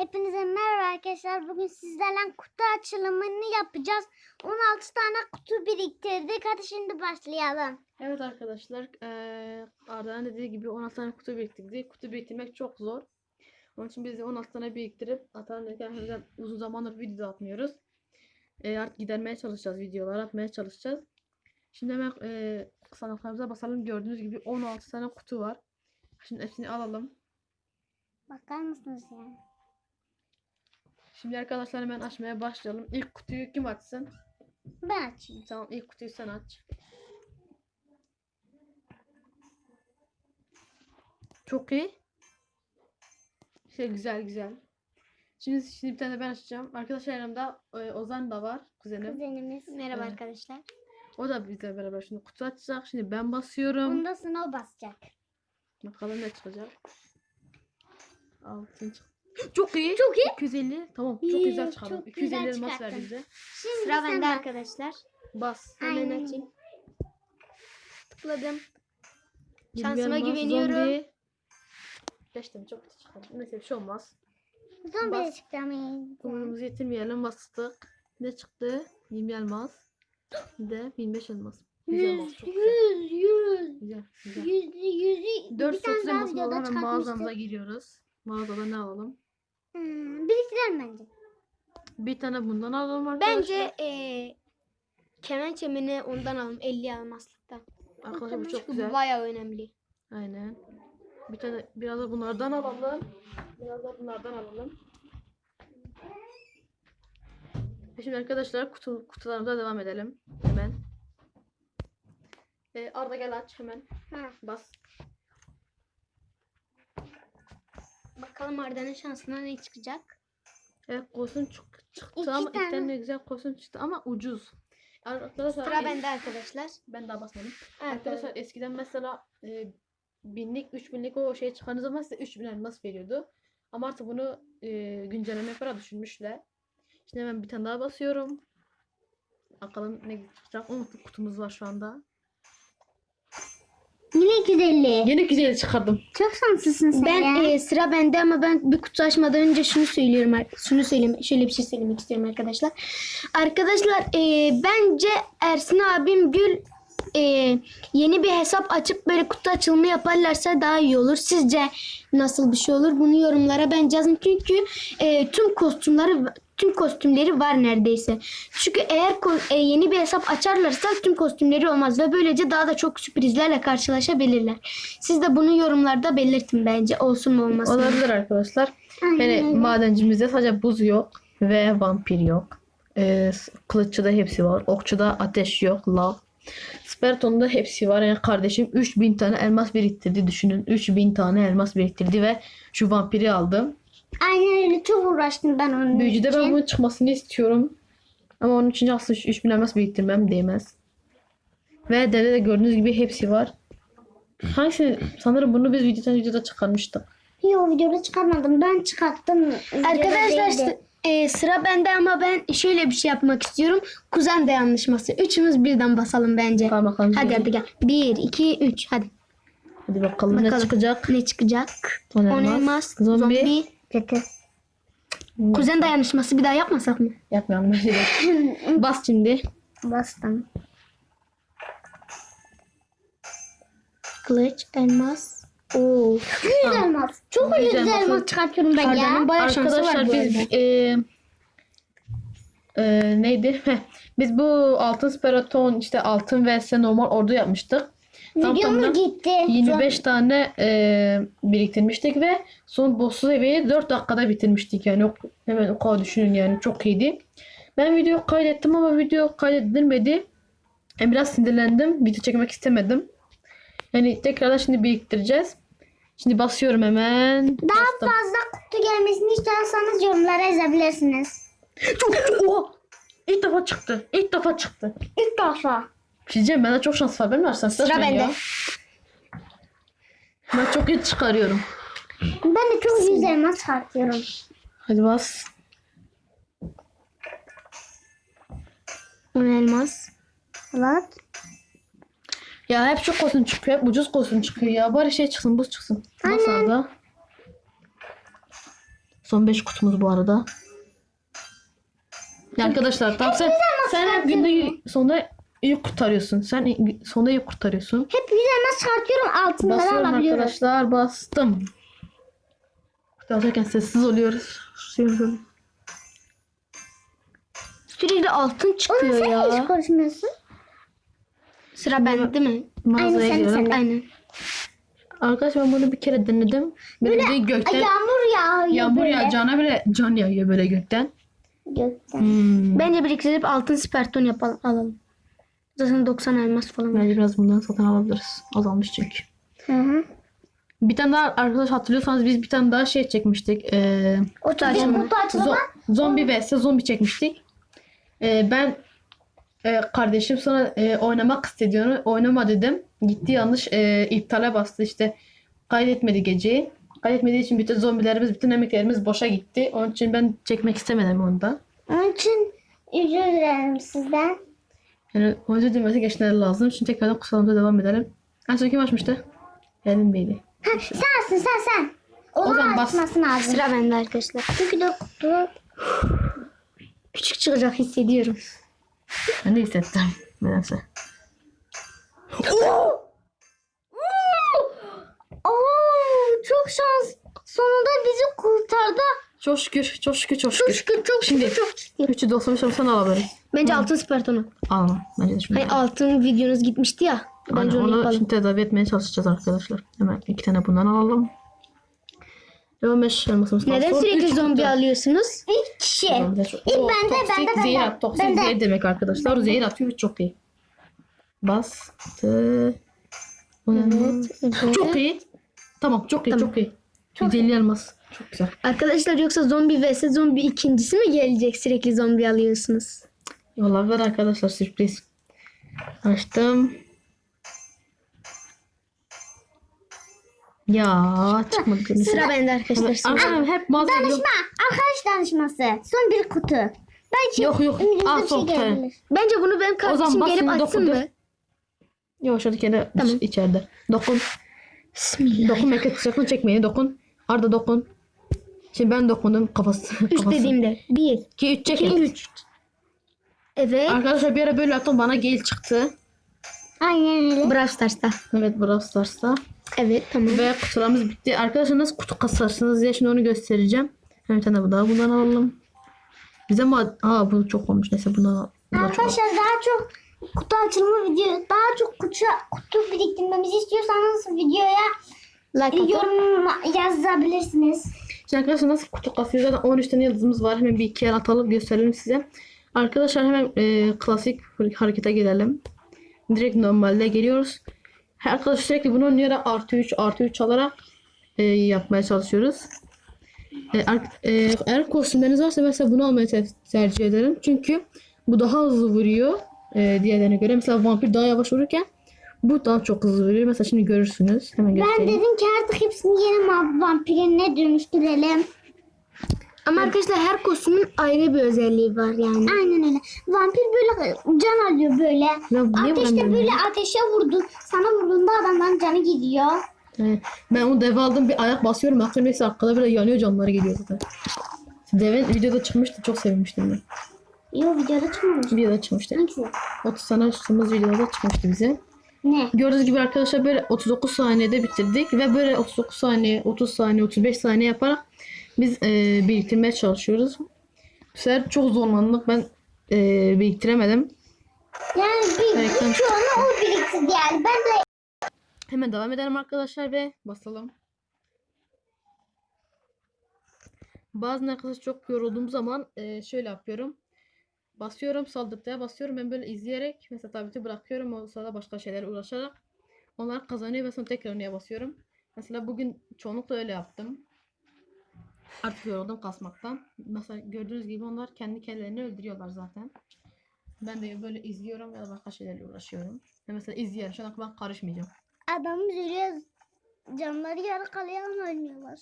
Hepinize merhaba arkadaşlar. Bugün sizlerle kutu açılımını yapacağız. 16 tane kutu biriktirdik. Hadi şimdi başlayalım. Evet arkadaşlar eee Arda'nın dediği gibi 16 tane kutu biriktirdik. Kutu biriktirmek çok zor. Onun için biz de 16 tane biriktirip hem uzun zamandır video atmıyoruz. Eee, artık gidermeye çalışacağız videolar atmaya çalışacağız. Şimdi hemen eee sanatlarımıza basalım. Gördüğünüz gibi 16 tane kutu var. Şimdi hepsini alalım. Bakar mısınız ya? Şimdi arkadaşlar hemen açmaya başlayalım. İlk kutuyu kim açsın? Ben açayım. Tamam ilk kutuyu sen aç. Çok iyi. Şey güzel güzel. Şimdi, şimdi bir tane de ben açacağım. Arkadaşlar yanımda e, Ozan da var. Kuzenim. Kuzenimiz. Merhaba Evet. arkadaşlar. O da bizle beraber şimdi kutu açacak. Şimdi ben basıyorum. Bunda snow basacak. Bakalım ne çıkacak. Altın çık. Çok iyi. Çok iyi. 250. Tamam çok İyi, güzel çıkardım. çok 250 güzel elmas ver çıkarttın. bize. Şimdi Sıra sen bende bak. arkadaşlar. Bas. Hemen Aynen. açayım. Tıkladım. Yirmi Şansıma elmas, güveniyorum. Zombi. Geçtim çok kötü çıkardım. Neyse bir şey olmaz. Zombi Bas. çıktı ama iyi. Umurumuzu yetirmeyelim bastık. Ne çıktı? 20 elmas. Bir de 25 elmas. 100 elmas Yüz, çok güzel. yüz, yüz. Güzel güzel. Yüzü, yüzü. 430 daha elmas videoda olan çıkartmıştık. mağazamıza giriyoruz. Mağazada ne alalım? Hmm, biriktirelim bence. Bir tane bundan alalım arkadaşlar. Bence eee kemençemini ondan alalım 50 elmaslıktan. Arkadaşlar bu çok güzel. bayağı önemli. Aynen. Bir tane biraz da bunlardan alalım. Biraz da bunlardan alalım. E Şimdi arkadaşlar kutu, kutularımıza devam edelim. Hemen. Ee, Arda gel aç hemen. Ha. Bas. Bakalım Arda'nın şansına ne çıkacak. Evet kostüm çık- çıktı İki ama tane. tane güzel kostüm çıktı ama ucuz. Arkadaşlar Sıra bende arkadaşlar. Ben daha basmadım. Evet, Arkadaşlar eskiden mesela e, binlik, üç binlik o şey çıkanı zaman size 3000 elmas veriyordu. Ama artık bunu e, güncelleme para düşünmüşler. Şimdi hemen bir tane daha basıyorum. Bakalım ne çıkacak. Unuttuk kutumuz var şu anda. Yine 250. Yine güzel çıkardım. Çok şanslısın sen Ben ya. eee, sıra bende ama ben bir kutu açmadan önce şunu söylüyorum. ar- Şunu söyleyeyim. Şöyle bir şey söylemek istiyorum arkadaşlar. Arkadaşlar eee, bence Ersin abim Gül eee, yeni bir hesap açıp böyle kutu açılımı yaparlarsa daha iyi olur. Sizce nasıl bir şey olur? Bunu yorumlara ben yazın. Çünkü eee, tüm kostümleri tüm kostümleri var neredeyse. Çünkü eğer e, yeni bir hesap açarlarsa tüm kostümleri olmaz ve böylece daha da çok sürprizlerle karşılaşabilirler. Siz de bunu yorumlarda belirtin bence. Olsun mu olmasın? Olabilir arkadaşlar. Aynen Yani madencimizde sadece buz yok ve vampir yok. Ee, kılıççıda hepsi var. Okçuda ateş yok, lav. Sperton'da hepsi var. Yani kardeşim 3000 tane elmas biriktirdi. Düşünün 3000 tane elmas biriktirdi ve şu vampiri aldım. Aynen öyle çok uğraştım ben onun Büyücüde için. ben bunun çıkmasını istiyorum. Ama onun için aslında şu 3000 elmas biriktirmem değmez. Ve dede de gördüğünüz gibi hepsi var. Hangisi? Sanırım bunu biz videodan videoda çıkarmıştık. Yok videoda çıkarmadım. Ben çıkarttım. Videoda Arkadaşlar değildi. e, sıra bende ama ben şöyle bir şey yapmak istiyorum. Kuzen dayanışması. Üçümüz birden basalım bence. Tamam bakalım. Hadi hadi gel. Bir, iki, üç. Hadi. Hadi bakalım, ne Bakalım. çıkacak. Ne çıkacak? On On elmas, elmas, zombi. zombi. Kötü. Kuzen dayanışması bir daha yapmasak mı? Yapmayalım. Bas şimdi. Bastım. Kılıç, elmas. Oo. Yüz elmas. Çok Yüz güzel elmas. elmas çıkartıyorum ben ya. Arda'nın bayağı şansı var Arkadaşlar bu biz arada. e, e, neydi? Heh, biz bu altın speraton işte altın vs normal ordu yapmıştık. Tam Videom tamına gitti. 25 tane e, biriktirmiştik ve son boss'u seviyeyi 4 dakikada bitirmiştik yani hemen o kadar düşünün yani çok iyiydi. Ben video kaydettim ama video kaydedilmedi. E, biraz sinirlendim. Video çekmek istemedim. Yani tekrardan şimdi biriktireceğiz. Şimdi basıyorum hemen. Daha Bastım. fazla kutu gelmesini istiyorsanız yorumlara yazabilirsiniz. Çok Oha! İlk defa çıktı. İlk defa çıktı. İlk defa. Diyeceğim bende çok şans var. Ben varsan Sıra bende. Ben çok iyi çıkarıyorum. Ben de çok yüz elmas çıkartıyorum. Hadi bas. On elmas. Evet. Ya hep çok kostüm çıkıyor. Hep ucuz kostüm çıkıyor ya. Bari şey çıksın buz çıksın. Aynen. Arda. Son 5 kutumuz bu arada. Ya arkadaşlar tamam sen, sen hep günde sonunda yük kurtarıyorsun. Sen sonunda yük kurtarıyorsun. Hep üzerine çıkartıyorum altınları Basıyorum alabiliyorum. arkadaşlar bastım. Kurtarırken sessiz oluyoruz. Susuyorum. Sürekli altın çıkıyor Sen ya. hiç konuşmuyorsun. Sıra bende değil mi? Mağazaya sen- girelim. sen de. Aynen. Arkadaşlar ben bunu bir kere denedim. Böyle, Ay, gökten yağmur yağıyor yağmur böyle. yağacağına bile can yağıyor böyle gökten. Gökten. Hmm. Bence biriktirip altın sperton yapalım. Alalım. Zaten 90 elmas falan. var. Bence biraz bundan satın alabiliriz. Azalmış çünkü. Hı hı. Bir tane daha arkadaş hatırlıyorsanız biz bir tane daha şey çekmiştik. Ee. Kutu açılımı. zo- zombi vs zombi çekmiştik. Ee, ben e, kardeşim sonra e, oynamak istediğini oynama dedim. Gitti yanlış e, iptale bastı işte. Kaydetmedi geceyi. Kaydetmediği için bütün zombilerimiz, bütün emeklerimiz boşa gitti. Onun için ben çekmek istemedim onu da. Onun için özür dilerim sizden. Yani o yüzden demesi geçmeleri lazım. Şimdi tekrardan kusalımıza devam edelim. En son kim açmıştı? Elin Bey'di. Ha, sensin sen sen. Onun zaman bas. açması lazım. Sıra bende arkadaşlar. Çünkü de kutu. Küçük çıkacak hissediyorum. Ben de hissettim. Nedense. Oo, çok şans. Sonunda bizi kurtardı. Çok şükür, çok şükür, çok Çok şükür. şükür çok Şimdi şükür çok şükür. 395 sen alabilirim. Bence altın spertonu. Alma. Bence de şimdi. Hani altın videonuz gitmişti ya. Aynen, Bence onu onu yapalım. şimdi tedavi etmeye çalışacağız arkadaşlar. Hemen iki tane bundan alalım. Devam et elmasımız. Neden sürekli üç zombi kutu. alıyorsunuz? İlk kişi. Çok- İlk O bende, toksik bende, bende. zehir, at- toksik Bende. zehir demek arkadaşlar. Zehir atıyor çok iyi. Bastı. Bu ne? Evet. Çok iyi. Tamam çok iyi Tamam. çok iyi. 150 elmas. Çok güzel. Arkadaşlar yoksa zombi vs zombi ikincisi mi gelecek sürekli zombi alıyorsunuz? Vallahi ver arkadaşlar sürpriz. Açtım. Ya çıkmadı. gene. Sıra bende arkadaşlar. Sıra. Arkadaşlar hep mağaza Danışma. Arkadaş danışması. Son bir kutu. Belki Yok, yok. bir şey tamam. gelebilir. Bence bunu benim kardeşim zaman gelip basın, açsın dokun. mı? Yok şurada kere Tamam. içeride. Dokun. Bismillah. Dokun Meket sakın çekmeyin. Dokun. Arda dokun. Şimdi ben dokundum kafası. Üç kafası. dediğimde. Bir, 2 3 çekin. iki, üç. Evet. Arkadaşlar bir ara böyle yaptım bana gel çıktı. Aynen öyle. Brawl Stars'ta. Evet Brawl Stars'ta. Evet tamam. Ve kutularımız bitti. Arkadaşlar nasıl kutu kasarsınız diye şimdi onu göstereceğim. Hem bir tane bu daha bundan alalım. Bize mi? Aa bu çok olmuş. Neyse bundan al. Bu da çok Arkadaşlar daha çok kutu açılımı video, daha çok kutu, kutu biriktirmemizi istiyorsanız videoya Like yorum yazabilirsiniz. Şimdi arkadaşlar nasıl kutu kasıyor? Zaten 13 tane yıldızımız var. Hemen bir iki yer atalım gösterelim size. Arkadaşlar hemen e, klasik harekete gelelim. Direkt normalde geliyoruz. Arkadaşlar sürekli bunu oynuyor artı 3 artı 3 alarak e, yapmaya çalışıyoruz. E, e, eğer kostümleriniz varsa mesela bunu almayı te- tercih ederim. Çünkü bu daha hızlı vuruyor e, diğerlerine göre. Mesela vampir daha yavaş vururken bu daha çok hızlı vuruyor. Mesela şimdi görürsünüz. Hemen Ben göstereyim. dedim ki artık hepsini yeni vampirine dönüştürelim. Ama arkadaşlar her kostümün ayrı bir özelliği var yani. Aynen öyle. Vampir böyle can alıyor böyle. Ya Ateşte böyle ateşe vurdu. Sana vurduğunda adamların canı gidiyor. Evet. Ben onu deve aldım bir ayak basıyorum. Baktım neyse arkada böyle yanıyor canları geliyor zaten. Deve videoda çıkmıştı çok sevmiştim ben. Yok videoda çıkmamış. Videoda çıkmıştı. Hangisi? 30 tane açtığımız videoda çıkmıştı bize. Ne? Gördüğünüz gibi arkadaşlar böyle 39 saniyede bitirdik ve böyle 39 saniye, 30 saniye, 35 saniye yaparak biz e, biriktirmeye çalışıyoruz. Bu sefer çok zorlandık. Ben e, biriktiremedim. Yani bir, Evet, ben- birçoğunu o biriktirdi yani. Ben de Hemen devam edelim arkadaşlar ve basalım. Bazen arkadaşlar çok yorulduğum zaman e, şöyle yapıyorum. Basıyorum saldırtıya basıyorum. Ben böyle izleyerek mesela tableti bırakıyorum. O sırada başka şeylerle uğraşarak. Onlar kazanıyor ve sonra tekrar oraya basıyorum. Mesela bugün çoğunlukla öyle yaptım. Artık yoruldum kasmaktan. Mesela gördüğünüz gibi onlar kendi kendilerini öldürüyorlar zaten. Ben de böyle izliyorum ya da başka şeylerle uğraşıyorum. Ve mesela izleyelim. Şu an ben karışmayacağım. adamı yürüyor. Canları yarı kalıyor ama ölmüyorlar.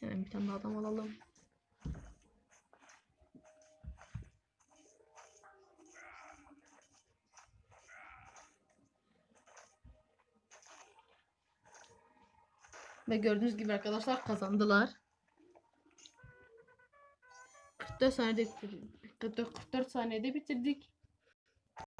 Hemen bir tane daha adam alalım. Ve gördüğünüz gibi arkadaşlar kazandılar. 44 saniyede bitirdik. 44 saniyede bitirdik.